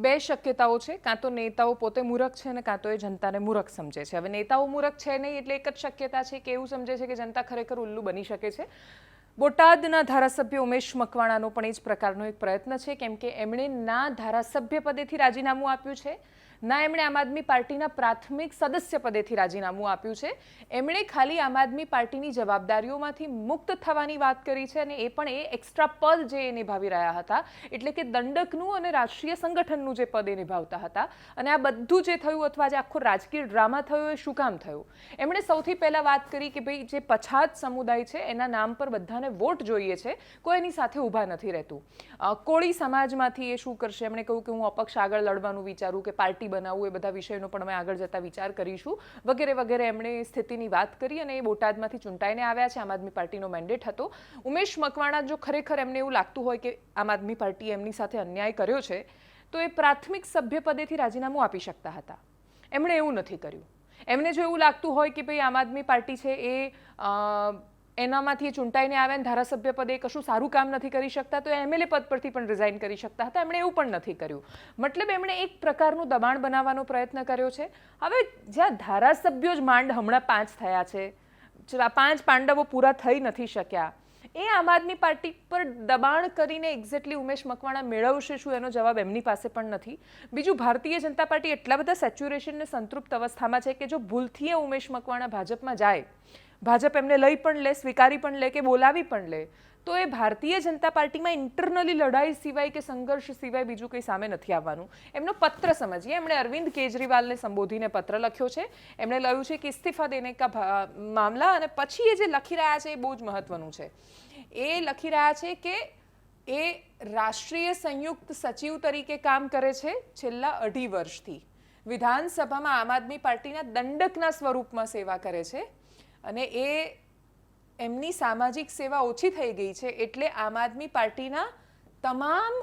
બે શક્યતાઓ છે. કાં તો નેતાઓ પોતે મૂરખ છે અને કાં તો એ જનતાને મૂરખ સમજે છે. હવે નેતાઓ મૂરખ છે નહીં એટલે એક જ શક્યતા છે કે એવું સમજે છે કે જનતા ખરેખર ઉલ્લુ બની શકે છે. બોટાદના ધારાસભ્ય ઉમેશ મકવાણાનો પણ એ જ પ્રકારનો એક પ્રયત્ન છે. કેમ કે એમણે ના ધારાસભ્ય પદેથી રાજીનામું આપ્યું છે. ના, એમણે આમ આદમી પાર્ટીના પ્રાથમિક સદસ્ય પદેથી રાજીનામું આપ્યું છે. એમણે ખાલી આમ આદમી પાર્ટીની જવાબદારીઓમાંથી મુક્ત થવાની વાત કરી છે અને એ પણ એ એક્સ્ટ્રા પદ જે એ નિભાવી રહ્યા હતા, એટલે કે દંડકનું અને રાષ્ટ્રીય સંગઠનનું જે પદ એ નિભાવતા હતા. અને આ બધું જે થયું અથવા જે આખો રાજકીય ડ્રામા થયો એ શું કામ થયું? એમણે સૌથી પહેલાં વાત કરી કે ભાઈ જે પછાત સમુદાય છે એના નામ પર બધાને વોટ જોઈએ છે, કોઈ એની સાથે ઊભા નથી રહેતું. કોળી સમાજમાંથી એ શું કરશે? એમણે કહ્યું કે હું અપક્ષ આગળ લડવાનું વિચારું કે પાર્ટી બનાવવું એ બધા વિષયનો પણ અમે આગળ જતા વિચાર કરીશું. વગેરે વગેરે એમણે સ્થિતિની વાત કરી અને એ બોટાદમાંથી ચૂંટાઈને આવ્યા છે. આમ આદમી પાર્ટીનો મેન્ડેટ હતો. ઉમેશ મકવાણા જો ખરેખર એમને એવું લાગતું હોય કે આમ આદમી પાર્ટીએ એમની સાથે અન્યાય કર્યો છે, તો એ પ્રાથમિક સભ્યપદેથી રાજીનામું આપી શકતા હતા. એમણે એવું નથી કર્યું. એમને જો એવું લાગતું હોય કે ભાઈ આમ આદમી પાર્ટી છે એ એનામાંથી ચૂંટાઈને આવ્યા ને ધારાસભ્ય પદે કશું સારું કામ નથી કરી શકતા, તો એમએલએ પદ પરથી પણ રિઝાઇન કરી શકતા હતા. એમણે એવું પણ નથી કર્યું. મતલબ એમણે એક પ્રકારનું દબાણ બનાવવાનો પ્રયત્ન કર્યો છે. હવે જ્યાં ધારાસભ્યો જ માંડ હમણાં પાંચ થયા છે પાંચ પાંડવો પૂરા થઈ નથી શક્યા, એ આમ આદમી પાર્ટી પર દબાણ કરીને એક્ઝેક્ટલી ઉમેશ મકવાણા મેળવશે શું એનો જવાબ એમની પાસે પણ નથી. બીજું, ભારતીય જનતા પાર્ટી એટલા બધા સેચ્યુરેશનને સંતૃપ્ત અવસ્થામાં છે કે જો ભૂલથી ઉમેશ મકવાણા ભાજપમાં જાય ભાજપ એમને લઈ પણ લે, સ્વીકારી પણ લે કે બોલાવી પણ લે. તો એ ભારતીય જનતા પાર્ટીમાં ઇન્ટરનલી લડાઈ સિવાય કે સંઘર્ષ સિવાય બીજું કંઈ સામે નથી આવવાનું. એમનો પત્ર સમજીએ. એમણે અરવિંદ કેજરીવાલને સંબોધીને પત્ર લખ્યો છે. એમણે લખ્યું છે કે ઇસ્તીફા દેને કા મામલા અને પછી એ જે લખી રહ્યા છે એ બહુ જ મહત્વનું છે. એ લખી રહ્યા છે કે એ રાષ્ટ્રીય સંયુક્ત સચિવ તરીકે કામ કરે છે છેલ્લા અઢી વર્ષથી. વિધાનસભામાં આમ આદમી પાર્ટીના દંડકના સ્વરૂપમાં સેવા કરે છે. અને એ એમની સામાજિક સેવા ઓછી થઈ ગઈ છે એટલે આમ આદમી પાર્ટીના તમામ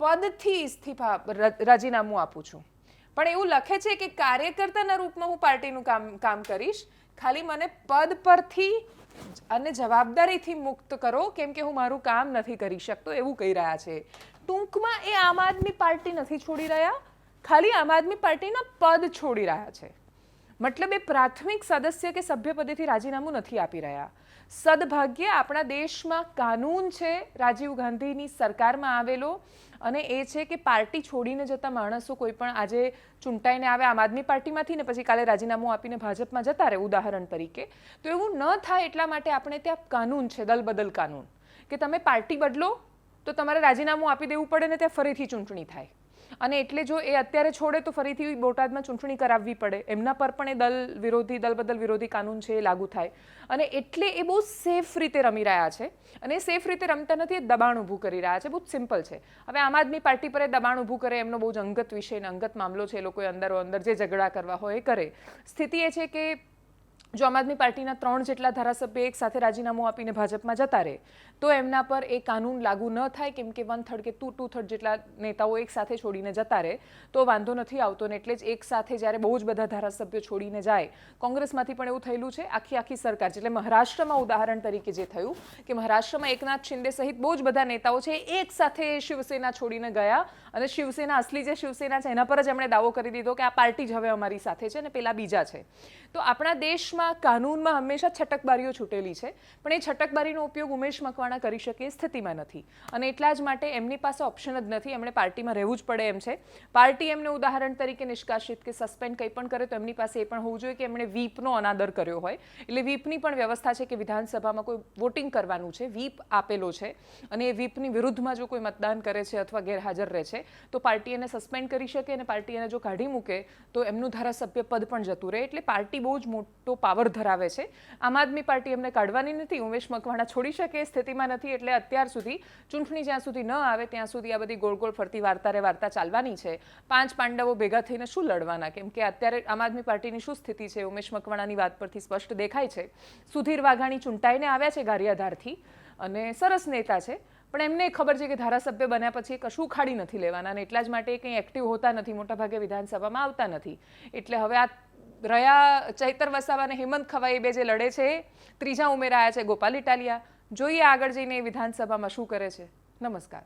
પદથી ઇસ્તીફા રાજીનામું આપું છું. પણ એવું લખે છે કે કાર્યકર્તાના રૂપમાં હું પાર્ટીનું કામ કામ કરીશ. ખાલી મને પદ પરથી અને જવાબદારીથી મુક્ત કરો, કેમ કે હું મારું કામ નથી કરી શકતો એવું કહી રહ્યા છે. ટૂંકમાં એ આમ આદમી પાર્ટી નથી છોડી રહ્યા. ખાલી આમ આદમી પાર્ટીના પદ છોડી રહ્યા છે. મતલબ એ પ્રાથમિક સદસ્ય કે સભ્ય પદેથી રાજીનામું નથી આપી રહ્યા. સદભાગ્ય આપણા દેશમાં કાનૂન છે રાજીવ ગાંધીની સરકારમાં આવેલો અને એ છે કે પાર્ટી છોડીને જતા માણસો કોઈ પણ આજે ચૂંટાઈને આવે આમ આદમી પાર્ટીમાંથી ને પછી કાલે રાજીનામું આપીને ભાજપમાં જતા રહે ઉદાહરણ તરીકે. તો એવું ન થાય એટલા માટે આપણે ત્યાં કાનૂન છે દલબદલ કાનૂન. કે તમે પાર્ટી બદલો તો તમારે રાજીનામું આપી દેવું પડે ને ત્યાં ફરીથી ચૂંટણી થાય. અને એટલે જો એ અત્યારે છોડે તો ફરીથી બોટાદમાં ચૂંટણી કરાવવી પડે. એમના પર પણ એ દલ વિરોધી, દલ બદલ વિરોધી કાનૂન છે એ લાગુ થાય. અને એટલે એ બહુ સેફ રીતે રમી રહ્યા છે. અને સેફ રીતે રમતા નથી, એ દબાણ ઊભું કરી રહ્યા છે. બહુ સિમ્પલ છે. હવે આમ આદમી પાર્ટી પર એ દબાણ ઊભું કરે, એમનો બહુ જ અંગત વિષય અંગત મામલો છે, એ લોકોએ અંદરો અંદર જે ઝઘડા કરવા હોય એ કરે. સ્થિતિ એ છે કે જો આમ આદમી પાર્ટીના ત્રણ જેટલા ધારાસભ્ય એક સાથે રાજીનામું આપીને ભાજપમાં જતા રહે, તો એમના પર એ કાનૂન લાગુ ન થાય, કેમ કે વન થર્ડ કે ટુ ટુ થર્ડ જેટલા નેતાઓ એક સાથે છોડીને જતા રહે, તો વાંધો નથી આવતો ને એટલે જ એક સાથે જ્યારે બહુ જ બધા ધારાસભ્યો છોડીને જાય, કોંગ્રેસમાંથી પણ એવું થયેલું છે, આખી આખી સરકાર, એટલે મહારાષ્ટ્રમાં ઉદાહરણ તરીકે જે થયું, કે મહારાષ્ટ્રમાં એકનાથ શિંદે સહિત બહુ જ બધા નેતાઓ છે એક સાથે શિવસેના છોડીને ગયા અને શિવસેના, અસલી જે શિવસેના છે, એના પર જ એમણે દાવો કરી દીધો કે આ પાર્ટી જ હવે અમારી સાથે છે અને પેલા બીજા છે. તો આપણા દેશમાં કાનૂનમાં હંમેશા છટકબારીઓ છૂટેલી છે, પણ એ છટકબારીનો ઉપયોગ ઉમેશ મકવાણા કરી શકે એ સ્થિતિમાં નથી. અને એટલા જ માટે એમની પાસે ઓપ્શન જ નથી. એમણે પાર્ટીમાં રહેવું જ પડે એમ છે. પાર્ટી એમને ઉદાહરણ તરીકે નિષ્કાસિત કે સસ્પેન્ડ કંઈ પણ કરે તો એમની પાસે એ પણ હોવું જોઈએ કે એમણે વીપનો અનાદર કર્યો હોય. એટલે વીપની પણ વ્યવસ્થા છે કે વિધાનસભામાં કોઈ વોટિંગ કરવાનું છે. વીપ આપેલો છે અને એ વીપની વિરુદ્ધમાં જો કોઈ મતદાન કરે છે અથવા ગેરહાજર રહે છે, તો પાર્ટી એને સસ્પેન્ડ કરી શકે અને પાર્ટી એને જો કાઢી મૂકે, તો એમનું ધારાસભ્ય પદ પણ જતું રહે. એટલે પાર્ટી બહુ જ મોટો પાવર ધરાવે છે. આમ આદમી પાર્ટી એમને કાઢવાની નથી. ઉમેશ મકવાણા છોડી શકે સ્થિતિમાં નથી એટલે અત્યાર સુધી ચૂંટણી જ્યાં સુધી ન આવે ત્યાં સુધી આ બધી ગોળ ગોળ ફરતી વાર્તા રે વાર્તા ચાલવાની છે. પાંચ પાંડવો ભેગા થઈને શું લડવાના? કેમ કે અત્યારે આમ આદમી પાર્ટીની શું સ્થિતિ છે? ઉમેશ મકવાણાની વાત પરથી સ્પષ્ટ દેખાય છે. સુધીર વાઘાણી ચૂંટાઈને આવ્યા છે ગારિયાધારથી અને સરસ નેતા છે. પણ એમને ખબર છે કે ધારાસભ્ય બન્યા પછી કશું ખાડી નથી લેવાના અને એટલા જ માટે કંઈ એક્ટિવ હોતા નથી. મોટાભાગે વિધાનસભામાં આવતા નથી. એટલે હવે આ રહ્યા ચૈતર વસાવા અને હેમંત ખવાઈ બે જે લડે છે, ત્રીજા ઉમેરાયા છે ગોપાલ ઇટાલિયા. જોઈએ આગળ જઈને વિધાનસભામાં શું કરે છે. નમસ્કાર.